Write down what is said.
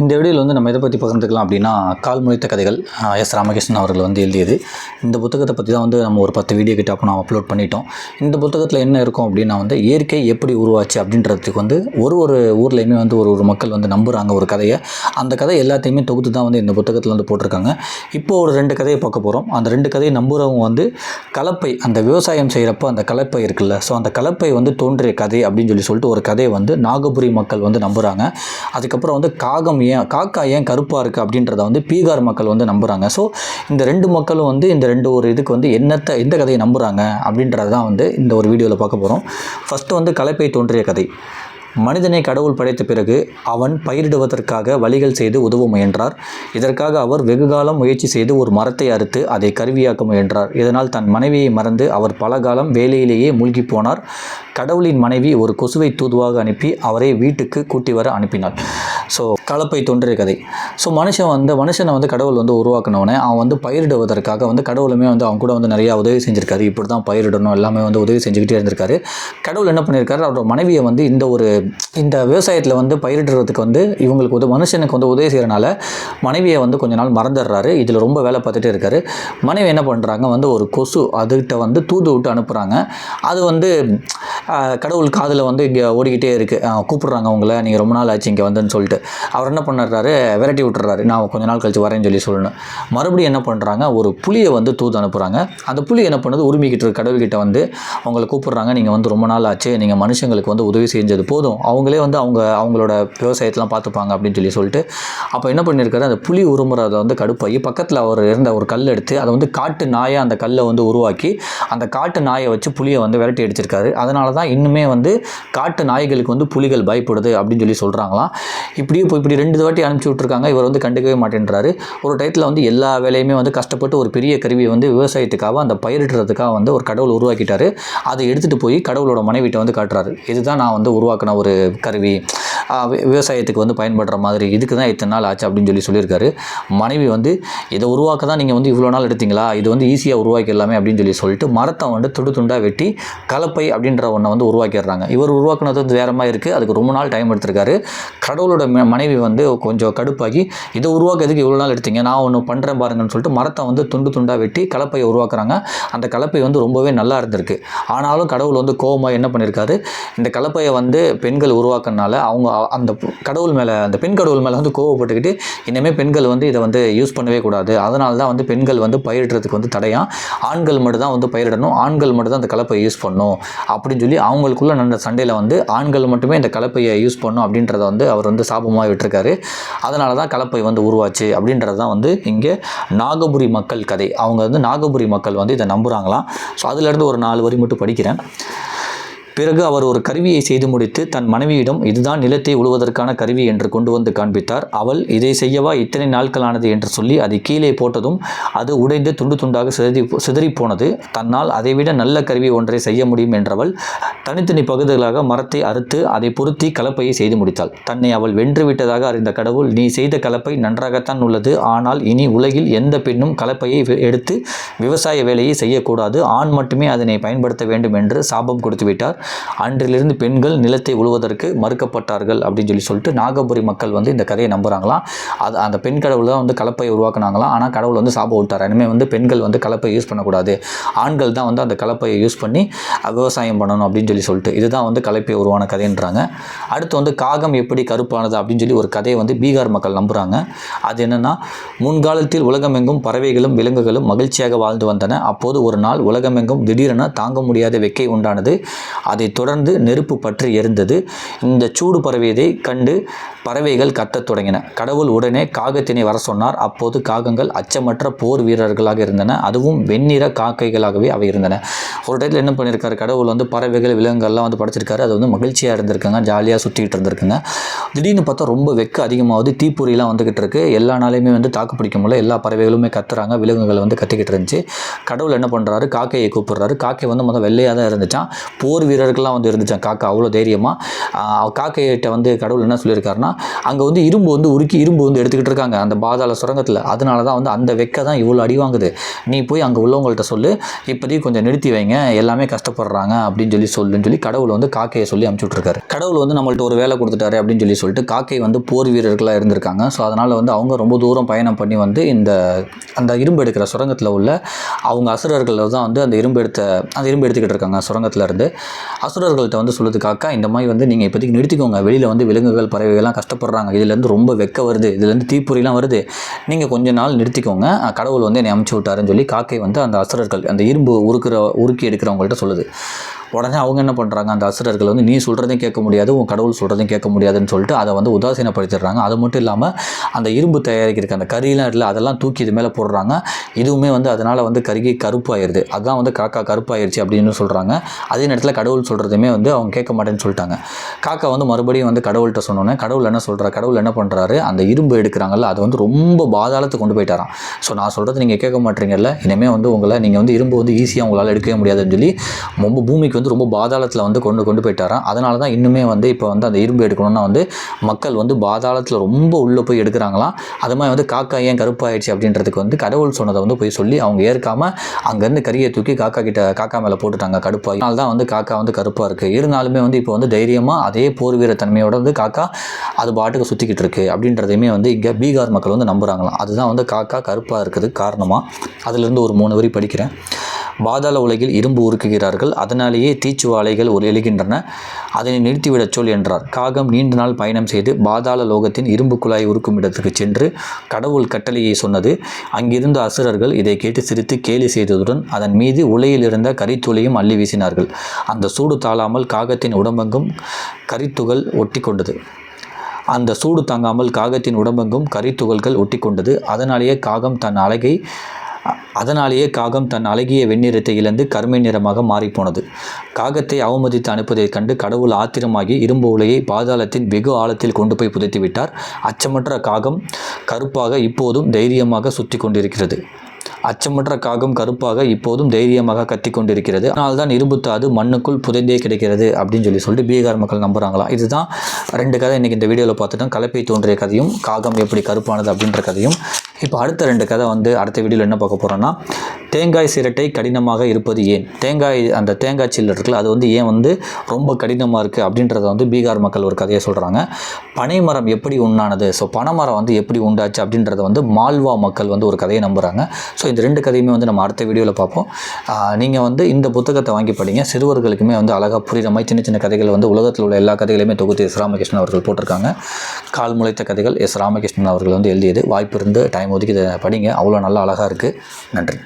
இந்த வீடியோவில் வந்து நம்ம எதை பற்றி பகிர்ந்துக்கலாம் அப்படின்னா கால் முளைத்த கதைகள் எஸ் ராமகிருஷ்ணன் அவர்கள் வந்து எழுதியது. இந்த புத்தகத்தை பற்றி தான் வந்து நம்ம ஒரு பத்து வீடியோ கிட்ட அப்போ நம்ம அப்லோட் பண்ணிட்டோம். இந்த புத்தகத்தில் என்ன இருக்கும் அப்படின்னா வந்து இயற்கை எப்படி உருவாச்சு அப்படின்றதுக்கு வந்து ஒரு ஒரு ஊர்லேயுமே வந்து ஒரு ஒரு மக்கள் வந்து நம்புகிறாங்க ஒரு கதையை. அந்த கதை எல்லாத்தையுமே தொகுத்து தான் வந்து இந்த புத்தகத்தில் வந்து போட்டிருக்காங்க. இப்போ ஒரு ரெண்டு கதையை பார்க்க போகிறோம் அந்த ரெண்டு கதையை நம்புகிறவங்க வந்து கலப்பை அந்த விவசாயம் செய்கிறப்ப அந்த கலப்பை இருக்குல்ல ஸோ அந்த கலப்பை வந்து தோன்றிய கதை அப்படின்னு சொல்லி சொல்லிட்டு ஒரு கதையை வந்து நாகபுரி மக்கள் வந்து நம்புகிறாங்க அதுக்கப்புறம் வந்து காகம் ஏன் காக்கா ஏன் கருப்பாக இருக்குது அப்படின்றத வந்து பீகார் மக்கள் வந்து நம்புகிறாங்க ஸோ இந்த ரெண்டு மக்களும் வந்து இந்த ரெண்டு ஒரு இதுக்கு வந்து என்னத்தை எந்த கதையை நம்புகிறாங்க அப்படின்றது தான் வந்து இந்த ஒரு வீடியோவில் பார்க்க போகிறோம் ஃபஸ்ட்டு வந்து கலப்பை தோன்றிய கதை. மனிதனை கடவுள் படைத்த பிறகு அவன் பயிரிடுவதற்காக வழிகள் செய்து உதவ முயன்றார். இதற்காக அவர் வெகுகாலம் முயற்சி செய்து ஒரு மரத்தை அறுத்து அதை கருவியாக்க முயன்றார். இதனால் தன் மனைவியை மறந்து அவர் பல காலம் வேலையிலேயே மூழ்கி போனார். கடவுளின் மனைவி ஒரு கொசுவை தூதுவாக அனுப்பி அவரை வீட்டுக்கு கூட்டி வர அனுப்பினாள். ஸோ கலப்பை தோன்றிய கதை ஸோ மனுஷன் வந்து மனுஷனை வந்து கடவுள் வந்து உருவாக்கினவனே அவன் வந்து பயிரிடுவதற்காக வந்து கடவுளுமே வந்து அவன் கூட வந்து நிறையா உதவி செஞ்சிருக்காரு. இப்படி தான் பயிரிடணும் எல்லாமே வந்து உதவி செஞ்சுக்கிட்டே இருந்திருக்காரு. கடவுள் என்ன பண்ணியிருக்காரு அவரோட மனைவியை வந்து இந்த ஒரு இந்த விவசாயத்தில் வந்து பயிரிடுறதுக்கு வந்து இவங்களுக்கு வந்து மனுஷனுக்கு வந்து உதவி செய்கிறனால மனைவியை வந்து கொஞ்ச நாள் மறந்துடுறாரு. இதில் ரொம்ப வேலை பார்த்துட்டே இருக்காரு. மனைவி என்ன பண்ணுறாங்க வந்து ஒரு கொசு அதுகிட்ட வந்து தூது விட்டு அனுப்புகிறாங்க அது வந்து கடவுள் காதில் வந்து இங்கே ஓடிக்கிட்டே இருக்குது கூப்பிட்றாங்க அவங்கள நீங்கள் ரொம்ப நாள் ஆச்சு இங்கே வந்துன்னு சொல்லிட்டு. அவர் என்ன பண்ணுறாரு? விரட்டி விட்டுறாரு. நான் கொஞ்ச நாள் கழித்து வரேன்னு சொல்லி சொல்லணும். மறுபடியும் என்ன பண்ணுறாங்க ஒரு புலியை வந்து தூது அனுப்புகிறாங்க அந்த புலி என்ன பண்ணுது? உரிமைக்கிட்டு இருக்க கடவுள்கிட்ட வந்து அவங்கள கூப்பிட்றாங்க. நீங்கள் வந்து ரொம்ப நாள் ஆச்சு. நீங்கள் மனுஷங்களுக்கு வந்து உதவி செஞ்சது போதும். அவங்களே வந்து அவங்க அவங்களோட விவசாயத்தெலாம் பார்த்துப்பாங்க அப்படின்னு சொல்லி சொல்லிட்டு அப்போ என்ன பண்ணியிருக்காரு அந்த புலி உருமுறதை வந்து கடுப்பாகி பக்கத்தில் அவர் இருந்த ஒரு கல் எடுத்து அதை வந்து காட்டு நாயை அந்த கல்லை வந்து உருவாக்கி அந்த காட்டு நாயை வச்சு புலியை வந்து விரட்டி அடிச்சிருக்காரு. அதனால தான் இன்னுமே வந்து காட்டு நாய்களுக்கு வந்து புலிகள் பயப்படுது அப்படின்னு சொல்லி சொல்கிறாங்களாம் இப்படியே போய் இப்படி ரெண்டு வாட்டி அனுப்பிச்சி விட்ருக்காங்க இவர் வந்து கண்டுக்கவே மாட்டேன்றாரு. ஒரு டயத்தில் வந்து எல்லா வேலையுமே வந்து கஷ்டப்பட்டு ஒரு பெரிய கருவியை வந்து விவசாயத்துக்காக அந்த பயிரிடுறதுக்காக வந்து ஒரு கடவுள் உருவாக்கிட்டாரு. அதை எடுத்துகிட்டு போய் கடவுளோட மனைவிட்ட வந்து காட்டுறாரு. இதுதான் நான் வந்து உருவாக்கின ஒரு கருவி. விவசாயத்துக்கு வந்து பயன்படுற மாதிரி இதுக்கு தான் இத்தனை நாள் ஆச்சு அப்படின்னு சொல்லி சொல்லியிருக்காரு. மனைவி வந்து இதை உருவாக்க தான் நீங்கள் வந்து இவ்வளோ நாள் எடுத்தீங்களா? இது வந்து ஈஸியாக உருவாக்கிடலாமே அப்படின்னு சொல்லி சொல்லிட்டு மரத்தை வந்து துண்டு துண்டாக வெட்டி கலப்பை அப்படின்ற ஒன்றை வந்து உருவாக்கிடுறாங்க. இவர் உருவாக்குனது வந்து வேற மாதிரி இருக்குது அதுக்கு ரொம்ப நாள் டைம் எடுத்திருக்காரு. கடவுளோட ம- மனைவி வந்து கொஞ்சம் கடுப்பாகி இதை உருவாக்குறதுக்கு இவ்வளோ நாள் எடுத்தீங்க. நான் ஒன்று பண்ணுறேன் பாருங்கன்னு சொல்லிட்டு மரத்தை வந்து துண்டு துண்டாக வெட்டி கலப்பையை உருவாக்குறாங்க. அந்த கலப்பை வந்து ரொம்பவே நல்லா இருந்திருக்கு. ஆனாலும் கடவுள் வந்து கோவமாக என்ன பண்ணியிருக்காரு? இந்த கலப்பையை வந்து பெண்கள் உருவாக்குறனால அவங்க அந்த கடவுள் மேலே அந்த பெண் கடவுள் மேலே வந்து கோவப்பட்டுக்கிட்டு இனிமேல் பெண்கள் வந்து இதை வந்து யூஸ் பண்ணவே கூடாது. அதனால தான் வந்து பெண்கள் வந்து பயிரிடுறதுக்கு வந்து தடையாம் ஆண்கள் மட்டும் தான் வந்து பயிரிடணும். ஆண்கள் மட்டும் தான் அந்த கலப்பை யூஸ் பண்ணும் அப்படின்னு சொல்லி அவங்களுக்குள்ள நடந்த சண்டையில் வந்து ஆண்கள் மட்டுமே இந்த கலப்பையை யூஸ் பண்ணும் அப்படின்றத வந்து அவர் வந்து சாபமாக விட்டுருக்காரு. அதனால தான் கலப்பை வந்து உருவாச்சு அப்படின்றது தான் வந்து இங்கே நாகபுரி மக்கள் கதை. அவங்க வந்து நாகபுரி மக்கள் வந்து இதை நம்புகிறாங்களாம் ஸோ அதுலேருந்து ஒரு நாலு வரி மட்டும் படிக்கிறேன். பிறகு அவர் ஒரு கருவியை செய்து முடித்து தன் மனைவியிடம் இதுதான் நிலத்தை உழுவதற்கான கருவி என்று கொண்டு வந்து காண்பித்தார். அவள் இதை செய்யவா? இத்தனை நாட்களானது என்று சொல்லி அதை கீழே போட்டதும் அது உடைந்து துண்டு துண்டாக சிதறி சிதறி போனது தன்னால் அதைவிட நல்ல கருவி ஒன்றை செய்ய முடியும் என்றவள் தனித்தனி பகுதிகளாக மரத்தை அறுத்து அதை பொருத்தி கலப்பையை செய்து முடித்தாள். தன்னை அவள் வென்று விட்டதாக அறிந்த கடவுள் நீ செய்த கலப்பை நன்றாகத்தான் உள்ளது. ஆனால் இனி உலகில் எந்த பெண்ணும் கலப்பையை எடுத்து விவசாய வேலையை செய்யக்கூடாது. ஆண் மட்டுமே அதனை பயன்படுத்த வேண்டும் என்று சாபம் கொடுத்துவிட்டார் அன்றிலிருந்து பெண்கள் நிலத்தை உழுவதற்கு மறுக்கப்பட்டார்கள் அப்படின்னு சொல்லி சொல்லிட்டு நாகபுரி மக்கள் வந்து இந்த கதையை நம்புகிறாங்களாம் அது அந்த பெண் கடவுள் தான் வந்து கலப்பையை உருவாக்குனாங்களாம். ஆனால் கடவுள் வந்து சாபம் விட்டார் இனிமேல் வந்து பெண்கள் வந்து கலப்பை யூஸ் பண்ணக்கூடாது. ஆண்கள் தான் வந்து அந்த கலப்பையை யூஸ் பண்ணி விவசாயம் பண்ணணும் அப்படின்னு சொல்லி சொல்லிட்டு இதுதான் வந்து கலப்பை உருவான கதைன்றாங்க. அடுத்து வந்து காகம் எப்படி கருப்பானது அப்படின்னு சொல்லி ஒரு கதையை வந்து பீகார் மக்கள் நம்புகிறாங்க அது என்னென்னா முன்காலத்தில் உலகமெங்கும் பறவைகளும் விலங்குகளும் மகிழ்ச்சியாக வாழ்ந்து வந்தன. அப்போது ஒரு நாள் உலகமெங்கும் திடீரென தாங்க முடியாத வெக்கை உண்டானது. அதைத் தொடர்ந்து நெருப்பு பற்றி எரிந்தது. இந்த சூடு பரவியதை கண்டு பறவைகள் கத்தத் தொடங்கின. கடவுள் உடனே காகத்தினை வர சொன்னார். அப்போது காகங்கள் அச்சமற்ற போர் வீரர்களாக இருந்தன. அதுவும் வெண்ணிற காக்கைகளாகவே அவை இருந்தன. ஒரு டைத்தில் என்ன பண்ணியிருக்காரு கடவுள் வந்து பறவைகள் விலங்குகள்லாம் வந்து படைச்சிருக்காரு. அது வந்து மகிழ்ச்சியாக இருந்திருக்குங்க. ஜாலியாக சுற்றிட்டு இருந்திருக்குங்க. திடீர்னு பார்த்தா ரொம்ப வெக்க அதிகமாகுது. தீப்பொறிலாம் வந்துக்கிட்டு இருக்கு. எல்லா நாளையுமே வந்து தாக்கு பிடிக்க முடியல. எல்லா பறவைகளுமே கத்துறாங்க. விலங்குகள் வந்து கத்திக்கிட்டு இருந்துச்சு. கடவுள் என்ன பண்ணுறாரு காக்கையை கூப்பிடுறாரு. காக்கை வந்து மொதல் வெள்ளையாக தான் இருந்துச்சான் போர் வீரர் வீரர்கள்லாம் வந்து இருந்துச்சான் காக்கா அவ்வளோ தைரியமாக காக்கையிட்ட வந்து கடவுள் என்ன சொல்லியிருக்காருன்னா அங்கே வந்து இரும்பு வந்து உருக்கி இரும்பு வந்து எடுத்துக்கிட்டு இருக்காங்க அந்த பாதாள சுரங்கத்தில். அதனால தான் வந்து அந்த வெக்க தான் இவ்வளோ அடி வாங்குது. நீ போய் அங்கே உள்ளவங்கள்ட்ட சொல்லு இப்போதைக்கு கொஞ்சம் நிறுத்தி வைங்க எல்லாமே கஷ்டப்படுறாங்க அப்படின்னு சொல்லி சொல்லுன்னு சொல்லி கடவுள் வந்து காக்கையை சொல்லி அமுச்சு விட்ருக்காரு கடவுள் வந்து நம்மள்ட்ட ஒரு வேலை கொடுத்துட்டாரு அப்படின்னு சொல்லி சொல்லிட்டு காக்கை வந்து போர் வீரர்களாக இருந்திருக்காங்க. ஸோ அதனால் வந்து அவங்க ரொம்ப தூரம் பயணம் பண்ணி வந்து இந்த அந்த இரும்பு எடுக்கிற சுரங்கத்தில் உள்ள அவங்க அசுரர்கள் தான் வந்து அந்த இரும்பு எடுத்த அந்த இரும்பு எடுத்துக்கிட்டு இருக்காங்க சுரங்கத்துலேருந்து அசுரர்கள்ட்ட வந்து சொல்லுது இந்த மாதிரி வந்து நீங்கள் இப்போதைக்கு நிறுத்திக்கோங்க. வெளியில் வந்து விலங்குகள் பறவைகள்லாம் கஷ்டப்படுறாங்க. இதுலேருந்து ரொம்ப வெக்க வருது. இதுலேருந்து தீப்பொறிலாம் வருது. நீங்கள் கொஞ்ச நாள் நிறுத்திக்கோங்க. கடவுள் வந்து என்னை அமுச்சு விட்டாருன்னு சொல்லி காக்கை வந்து அந்த அசுரர்கள் அந்த இரும்பு உருக்குற உருக்கி எடுக்கிறவங்கள்ட்ட சொல்லுது. உடனே அவங்க என்ன பண்ணுறாங்க அந்த அசுரர்கள் வந்து நீ சொல்கிறதையும் கேட்க முடியாது உன் கடவுள் சொல்கிறதையும் கேட்க முடியாதுன்னு சொல்லிட்டு அதை வந்து உதாசீனப்படுத்திடுறாங்க. அது மட்டும் இல்லாமல் அந்த இரும்பு தயாரிக்கிறதுக்கு அந்த கறியெல்லாம் இல்லை அதெல்லாம் தூக்கி இது மேலே போடுறாங்க. இதுவுமே வந்து அதனால் வந்து கருகி கருப்பாயிருது. அதுதான் வந்து காக்கா கருப்பாயிருச்சு அப்படின்னு சொல்கிறாங்க அதே நேரத்தில் கடவுள் சொல்கிறதுமே வந்து அவங்க கேட்க மாட்டேன்னு சொல்லிட்டாங்க. காக்கா வந்து மறுபடியும் வந்து கடவுள்கிட்ட சொன்னோன்னே கடவுள் என்ன சொல்கிறார் கடவுள் என்ன பண்ணுறாரு அந்த இரும்பு எடுக்கிறாங்கல்ல அது வந்து ரொம்ப பாதாளத்தை கொண்டு போயிட்டாராம். ஸோ நான் சொல்கிறது நீங்கள் கேட்க மாட்டீங்கல்ல இனிமேல் வந்து உங்களை நீங்கள் வந்து இரும்பு வந்து ஈஸியாக உங்களால் எடுக்கவே முடியாதுன்னு சொல்லி ரொம்ப பூமிக்கு வந்து ரொம்ப பாதாளத்தில் வந்து கொண்டு கொண்டு போயிட்டாராம். அதனால தான் இன்னுமே வந்து இப்போ வந்து அந்த இரும்பு எடுக்கணும்னா வந்து மக்கள் வந்து பாதாளத்தில் ரொம்ப உள்ளே போய் எடுக்கிறாங்களாம். அது மாதிரி வந்து காக்கா ஏன் கருப்பாயிடுச்சு அப்படின்றதுக்கு வந்து கடவுள் சொன்னதை வந்து போய் சொல்லி அவங்க ஏற்காம அங்கேருந்து கரியை தூக்கி காக்கா கிட்ட காக்கா மேலே போட்டுட்டாங்க கடுப்பாக அதனால தான் வந்து காக்கா வந்து கருப்பாக இருக்குது இருந்தாலுமே வந்து இப்போ வந்து தைரியமாக அதே போர் வீர தன்மையோட வந்து காக்கா அது பாட்டுக்கு சுற்றிக்கிட்டு இருக்குது அப்படின்றதையுமே வந்து இங்கே பீகார் மக்கள் வந்து நம்புகிறாங்களாம் அதுதான் வந்து காக்கா கருப்பாக இருக்கிறதுக்கு காரணமாக அதுலேருந்து ஒரு மூணு வரி படிக்கிறேன். பாதாள உலகில் இரும்பு உருக்குகிறார்கள். அதனாலேயே தீச்சுவாலைகள் ஒரு எழுகின்றன. அதனை நிறுத்திவிடச் சொல் என்றார். காகம் நீண்ட நாள் பயணம் செய்து பாதாள லோகத்தின் இரும்பு குழாய் உருக்கும் இடத்துக்கு சென்று கடவுள் கட்டளையை சொன்னது. அங்கிருந்த அசுரர்கள் இதை கேட்டு சிரித்து கேலி செய்ததுடன் அதன் மீது உலையில் இருந்த கரித்துளையும் அள்ளி வீசினார்கள். அந்த சூடு தாழாமல் காகத்தின் உடம்பெங்கும் கரித்துகள் ஒட்டி கொண்டது அந்த சூடு தாங்காமல் காகத்தின் உடம்பெங்கும் கரித்துகள்கள் ஒட்டி கொண்டது அதனாலேயே காகம் தன் அழகை அதனாலேயே காகம் தன் அழகிய வெண்ணிறத்தை இழந்து கருமை நிறமாக மாறிப்போனது. காகத்தை அவமதித்து அனுப்புவதைக் கண்டு கடவுள் ஆத்திரமாகி இரும்பு உலையை பாதாளத்தின் வெகு ஆழத்தில் கொண்டு போய் புதைத்து விட்டார் அச்சமற்ற காகம் கருப்பாக இப்போதும் தைரியமாக சுற்றி கொண்டிருக்கிறது. அச்சமற்ற காகம் கருப்பாக இப்போதும் தைரியமாக கத்தி கொண்டிருக்கிறது. அதனால்தான் இரும்புத்தாது மண்ணுக்குள் புதைந்தே கிடைக்கிறது அப்படின்னு சொல்லி சொல்லிட்டு பீகார் மக்கள் நம்புகிறாங்களாம் இதுதான் ரெண்டு கதை இன்றைக்கி இந்த வீடியோவில் பார்த்துட்டோம். கலப்பை தோன்றிய கதையும் காகம் எப்படி கருப்பானது அப்படின்ற கதையும் இப்போ அடுத்த ரெண்டு கதை வந்து அடுத்த வீடியோவில் என்ன பார்க்க போகிறோன்னா தேங்காய் சிரட்டை கடினமாக இருப்பது ஏன்? தேங்காய் அந்த தேங்காய் சில்லு இருக்குல்ல அது வந்து ஏன் வந்து ரொம்ப கடினமாக இருக்குது அப்படின்றத வந்து பீகார் மக்கள் ஒரு கதையை சொல்கிறாங்க பனைமரம் எப்படி உண்டானது ஸோ பனைமரம் வந்து எப்படி உண்டாச்சு அப்படின்றத வந்து மால்வா மக்கள் வந்து ஒரு கதையை நம்புகிறாங்க ஸோ இந்த ரெண்டு கதையுமே வந்து நம்ம அடுத்த வீடியோவில் பார்ப்போம். நீங்கள் வந்து இந்த புத்தகத்தை வாங்கி படிங்க. சிறுவர்களுக்குமே வந்து அழகாக புரிகிற மாதிரி சின்ன சின்ன கதைகள் வந்து உலகத்தில் உள்ள எல்லா கதைகளையுமே தொகுத்து எஸ் ராமகிருஷ்ணன் அவர்கள் போட்டிருக்காங்க. கால் முளைத்த கதைகள் எஸ் ராமகிருஷ்ணன் அவர்கள் வந்து எழுதியது. வாய்ப்பு இருந்து டைம் ஒதுக்கி இதை படிங்க. அவ்வளோ நல்லா அழகாக இருக்குது நன்றி.